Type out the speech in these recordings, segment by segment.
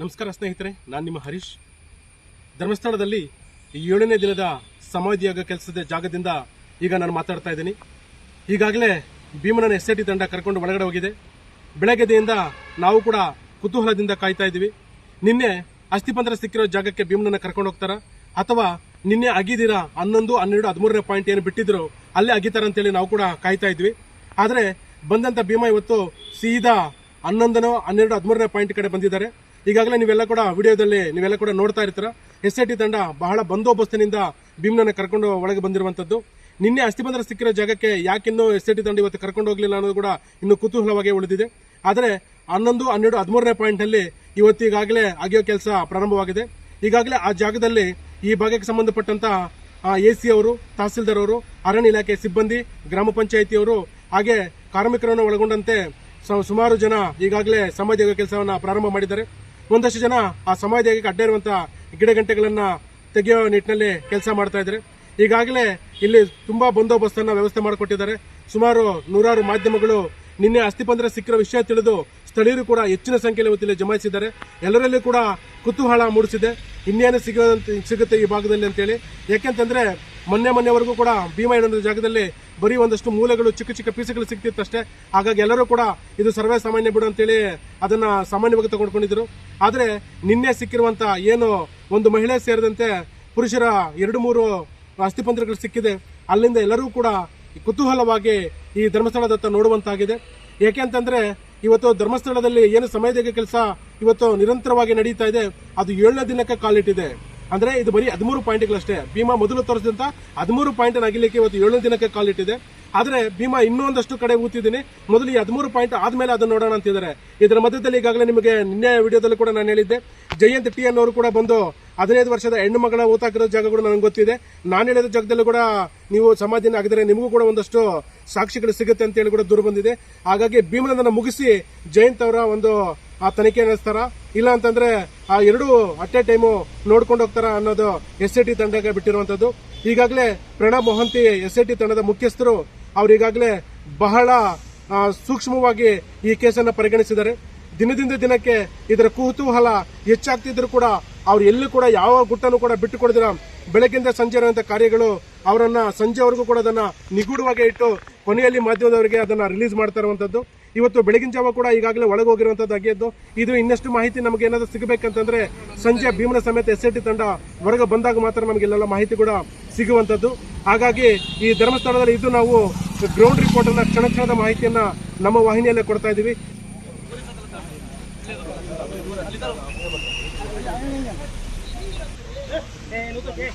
ನಮಸ್ಕಾರ ಸ್ನೇಹಿತರೆ, ನಾನು ನಿಮ್ಮ ಹರೀಶ್. ಧರ್ಮಸ್ಥಳದಲ್ಲಿ ಏಳನೇ ದಿನದ ಸಮಾಧಿಯಾಗ ಕೆಲಸದ ಜಾಗದಿಂದ ಈಗ ನಾನು ಮಾತಾಡ್ತಾ ಇದ್ದೀನಿ. ಈಗಾಗಲೇ ಭೀಮನ ಎಸ್ ಐ ತಂಡ ಕರ್ಕೊಂಡು ಒಳಗಡೆ ಹೋಗಿದೆ. ಬೆಳಗ್ಗೆದೆಯಿಂದ ನಾವು ಕೂಡ ಕುತೂಹಲದಿಂದ ಕಾಯ್ತಾ ಇದ್ದೀವಿ. ನಿನ್ನೆ ಅಸ್ಥಿಪಂದ್ರ ಸಿಕ್ಕಿರೋ ಜಾಗಕ್ಕೆ ಭೀಮನನ್ನು ಕರ್ಕೊಂಡು ಹೋಗ್ತಾರ? ಅಥವಾ ನಿನ್ನೆ ಅಗಿದಿರ ಹನ್ನೊಂದು, ಹನ್ನೆರಡು, ಹದಿಮೂರನೇ ಪಾಯಿಂಟ್ ಏನು ಬಿಟ್ಟಿದ್ರು ಅಲ್ಲೇ ಅಗಿತಾರ ಅಂತೇಳಿ ನಾವು ಕೂಡ ಕಾಯ್ತಾ ಇದ್ವಿ. ಆದರೆ ಬಂದಂತ ಭೀಮ ಇವತ್ತು ಸೀದಾ ಹನ್ನೊಂದನೋ, ಹನ್ನೆರಡು, ಹದಿಮೂರನೇ ಪಾಯಿಂಟ್ ಕಡೆ ಬಂದಿದ್ದಾರೆ. ಈಗಾಗಲೇ ನೀವೆಲ್ಲ ಕೂಡ ವಿಡಿಯೋದಲ್ಲಿ ನೀವೆಲ್ಲ ಕೂಡ ನೋಡ್ತಾ ಇರ್ತೀರ. ಎಸ್ ಐ ಟಿ ತಂಡ ಬಹಳ ಬಂದೋಬಸ್ತಿನಿಂದ ಭೀಮ್ನನ್ನು ಕರ್ಕೊಂಡು ಒಳಗೆ ಬಂದಿರುವಂಥದ್ದು ನಿನ್ನೆ ಅಸ್ಥಿಪಂಜರ ಸಿಕ್ಕಿರೋ ಜಾಗಕ್ಕೆ ಯಾಕಿನ್ನೂ ಎಸ್ ಐ ಟಿ ತಂಡ ಇವತ್ತು ಕರ್ಕೊಂಡು ಹೋಗಲಿಲ್ಲ ಅನ್ನೋದು ಕೂಡ ಇನ್ನು ಕುತೂಹಲವಾಗಿ ಉಳಿದಿದೆ. ಆದರೆ ಹನ್ನೊಂದು, ಹನ್ನೆರಡು, ಹದಿಮೂರನೇ ಪಾಯಿಂಟ್ ಅಲ್ಲಿ ಇವತ್ತು ಈಗಾಗಲೇ ಆಗಿಯೋ ಕೆಲಸ ಪ್ರಾರಂಭವಾಗಿದೆ. ಈಗಾಗಲೇ ಆ ಜಾಗದಲ್ಲಿ ಈ ಭಾಗಕ್ಕೆ ಸಂಬಂಧಪಟ್ಟಂತಹ ಎ ಸಿ ಅವರು, ತಹಸೀಲ್ದಾರ್ ಅವರು, ಅರಣ್ಯ ಇಲಾಖೆ ಸಿಬ್ಬಂದಿ, ಗ್ರಾಮ ಪಂಚಾಯಿತಿಯವರು ಹಾಗೆ ಕಾರ್ಮಿಕರನ್ನು ಒಳಗೊಂಡಂತೆ ಸುಮಾರು ಜನ ಈಗಾಗಲೇ ಸಮಾಜ ಕೆಲಸವನ್ನು ಪ್ರಾರಂಭ ಮಾಡಿದ್ದಾರೆ. ಒಂದಷ್ಟು ಜನ ಆ ಸಮಾಧಿಗೆ ಅಡ್ಡ ಇರುವಂತಹ ಗಿಡಗಂಟೆಗಳನ್ನ ತೆಗೆಯೋ ನಿಟ್ಟಿನಲ್ಲಿ ಕೆಲಸ ಮಾಡ್ತಾ ಇದ್ದಾರೆ. ಈಗಾಗಲೇ ಇಲ್ಲಿ ತುಂಬಾ ಬಂದೋಬಸ್ತನ್ನ ವ್ಯವಸ್ಥೆ ಮಾಡಿಕೊಟ್ಟಿದ್ದಾರೆ. ಸುಮಾರು ನೂರಾರು ಮಾಧ್ಯಮಗಳು ನಿನ್ನೆ ಅಸ್ಥಿಪಂದ್ರ ಸಿಕ್ಕಿರೋ ವಿಷಯ ತಿಳಿದು ಸ್ಥಳೀಯರು ಕೂಡ ಹೆಚ್ಚಿನ ಸಂಖ್ಯೆಯಲ್ಲಿ ಇವತ್ತಿಲ್ಲಿ ಜಮಾಯಿಸಿದ್ದಾರೆ. ಎಲ್ಲರಲ್ಲೂ ಕೂಡ ಕುತೂಹಲ ಮೂಡಿಸಿದೆ. ಇನ್ನೇನು ಸಿಗೋದಂತ ಸಿಗುತ್ತೆ ಈ ಭಾಗದಲ್ಲಿ ಅಂತೇಳಿ. ಯಾಕೆಂತಂದ್ರೆ ಮೊನ್ನೆ ಮೊನ್ನೆವರೆಗೂ ಕೂಡ ಭೀಮಾ ಜಾಗದಲ್ಲಿ ಬರೀ ಒಂದಷ್ಟು ಮೂಲೆಗಳು ಚಿಕ್ಕ ಚಿಕ್ಕ ಪೀಸುಗಳು ಸಿಗ್ತಿತ್ತಷ್ಟೇ. ಹಾಗಾಗಿ ಎಲ್ಲರೂ ಕೂಡ ಇದು ಸರ್ವೇ ಸಾಮಾನ್ಯ ಬಿಡು ಅಂತೇಳಿ ಅದನ್ನ ಸಾಮಾನ್ಯವಾಗಿ ತಗೊಂಡ್ಕೊಂಡಿದ್ರು. ಆದ್ರೆ ನಿನ್ನೆ ಸಿಕ್ಕಿರುವಂತ ಏನು ಒಂದು ಮಹಿಳೆ ಸೇರಿದಂತೆ ಪುರುಷರ ಎರಡು ಮೂರು ಅಸ್ಥಿಪಂಜರಗಳು ಸಿಕ್ಕಿದೆ. ಅಲ್ಲಿಂದ ಎಲ್ಲರೂ ಕೂಡ ಕುತೂಹಲವಾಗಿ ಈ ಧರ್ಮಸ್ಥಳದತ್ತ ನೋಡುವಂತಾಗಿದೆ. ಏಕೆಂತಂದ್ರೆ ಇವತ್ತು ಧರ್ಮಸ್ಥಳದಲ್ಲಿ ಏನು ಸಮಯದ ಕೆಲಸ ಇವತ್ತು ನಿರಂತರವಾಗಿ ನಡೀತಾ ಇದೆ, ಅದು ಏಳನೇ ದಿನಕ್ಕೆ ಕಾಲಿಟ್ಟಿದೆ. ಅಂದ್ರೆ ಇದು ಬರೀ ಹದಿಮೂರು ಪಾಯಿಂಟ್ಗಳಷ್ಟೇ. ಭೀಮಾ ಮೊದಲು ತೋರಿಸಿದಂತ ಹದಿಮೂರು ಪಾಯಿಂಟ್ ಅಗಿಲಿಕ್ಕೆ ಇವತ್ತು ಏಳನೇ ದಿನಕ್ಕೆ ಕಾಲಿಟ್ಟಿದೆ. ಆದ್ರೆ ಭೀಮಾ ಇನ್ನೊಂದಷ್ಟು ಕಡೆ ಊತಿದ್ದೀನಿ. ಮೊದಲು ಈ ಹದಿಮೂರು ಪಾಯಿಂಟ್ ಆದ್ಮೇಲೆ ಅದನ್ನ ನೋಡೋಣ ಅಂತಿದ್ದಾರೆ ಇದರ. ಮಧ್ಯದಲ್ಲಿ ಈಗಾಗಲೇ ನಿಮಗೆ ನಿನ್ನೆ ವಿಡಿಯೋದಲ್ಲಿ ಕೂಡ ನಾನು ಹೇಳಿದ್ದೆ. ಜಯಂತ್ ಟಿ ಅನ್ನೋರು ಕೂಡ ಬಂದು ಹದಿನೈದು ವರ್ಷದ ಹೆಣ್ಣು ಮಗಳ ಊತಾಕಿರೋ ಜಾಗಗಳು ನನಗೆ ಗೊತ್ತಿದೆ. ನಾನು ಹೇಳಿದ ಜಾಗದಲ್ಲೂ ಕೂಡ ನೀವು ಸಮಾಧಿನ ಆಗಿದ್ರೆ ನಿಮಗೂ ಕೂಡ ಒಂದಷ್ಟು ಸಾಕ್ಷಿಗಳು ಸಿಗುತ್ತೆ ಅಂತ ಹೇಳಿ ಕೂಡ ದೂರು ಬಂದಿದೆ. ಹಾಗಾಗಿ ಭೀಮನಂದನ ಮುಗಿಸಿ ಜಯಂತ್ ಅವರ ಒಂದು, ಆ, ತನಿಖೆ ನಡೆಸ್ತಾರ? ಇಲ್ಲ ಅಂತಂದ್ರೆ, ಆ, ಎರಡು ಅಟ್ ಎ ಟೈಮು ನೋಡ್ಕೊಂಡು ಹೋಗ್ತಾರ ಅನ್ನೋದು ಎಸ್ ಐ ಟಿ ತಂಡಕ್ಕೆ ಬಿಟ್ಟಿರುವಂತದ್ದು. ಈಗಾಗಲೇ Pranab Mohanty S I T ತಂಡದ ಮುಖ್ಯಸ್ಥರು ಅವರು ಈಗಾಗಲೇ ಬಹಳ ಸೂಕ್ಷ್ಮವಾಗಿ ಈ ಕೇಸನ್ನು ಪರಿಗಣಿಸಿದ್ದಾರೆ. ದಿನದಿಂದ ದಿನಕ್ಕೆ ಇದರ ಕುತೂಹಲ ಹೆಚ್ಚಾಗ್ತಿದ್ರು ಕೂಡ ಅವ್ರು ಎಲ್ಲೂ ಕೂಡ ಯಾವ ಗುಟ್ಟನ್ನು ಕೂಡ ಬಿಟ್ಟು ಕೊಡದಿರ ಬೆಳಗ್ಗಿಂದ ಸಂಜೆ ಇರುವಂಥ ಕಾರ್ಯಗಳು ಅವರನ್ನ ಸಂಜೆವರೆಗೂ ಕೂಡ ಅದನ್ನ ನಿಗೂಢವಾಗಿ ಇಟ್ಟು ಕೊನೆಯಲ್ಲಿ ಮಾಧ್ಯಮದವರಿಗೆ ಅದನ್ನ ರಿಲೀಸ್ ಮಾಡ್ತಾ ಇರುವಂತದ್ದು. ಇವತ್ತು ಬೆಳಗಿನ ಜಾವ ಕೂಡ ಈಗಾಗಲೇ ಒಳಗೆ ಹೋಗಿರುವಂತದ್ದು ಆಗಿದ್ದು ಇದು ಇನ್ನಷ್ಟು ಮಾಹಿತಿ ನಮಗೆ ಏನಾದರೂ ಸಿಗಬೇಕಂತಂದ್ರೆ ಸಂಜೆ ಭೀಮನ ಸಮೇತ ಎಸ್ ತಂಡ ಹೊರಗೆ ಬಂದಾಗ ಮಾತ್ರ ನಮಗೆ ಇಲ್ಲೆಲ್ಲ ಮಾಹಿತಿ ಕೂಡ ಸಿಗುವಂತದ್ದು. ಹಾಗಾಗಿ ಈ ಧರ್ಮಸ್ಥಳದಲ್ಲಿ ಇದು ನಾವು ಗ್ರೌಂಡ್ ರಿಪೋರ್ಟ್ ಅನ್ನ ಕ್ಷಣ ಕ್ಷಣದ ಮಾಹಿತಿಯನ್ನ ನಮ್ಮ ವಾಹಿನಿಯಲ್ಲೇ ಕೊಡ್ತಾ ¡Eh, no te quedes!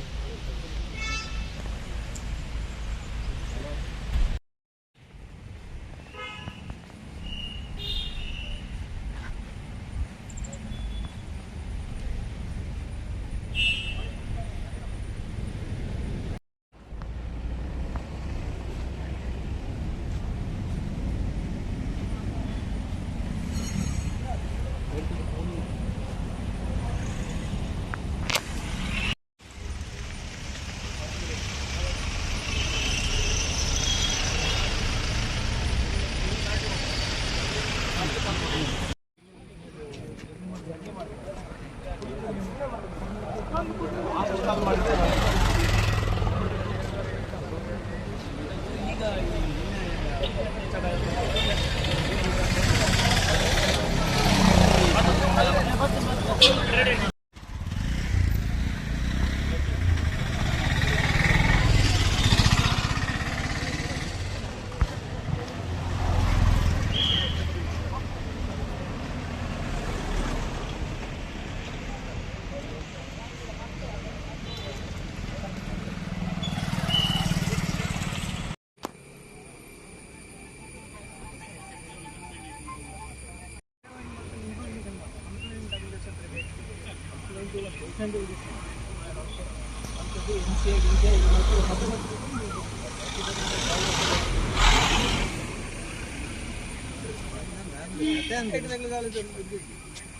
Altyazı M.K.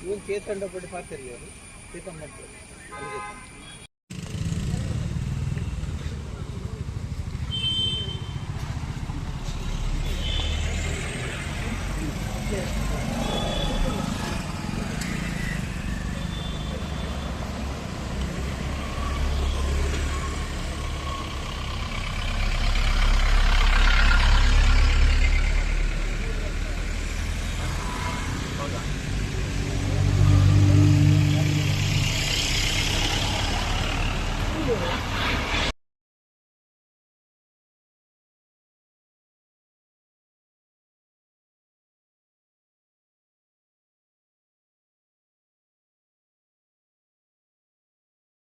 ಇವನ್ ಕೇಸ್ ಕಂಡಪಟ್ಟು ಪಾರ್ತಿರ್ಲಿ ಅವರು ಪ್ರೀತಮ್ ಮಾಡ್ತಾರೆ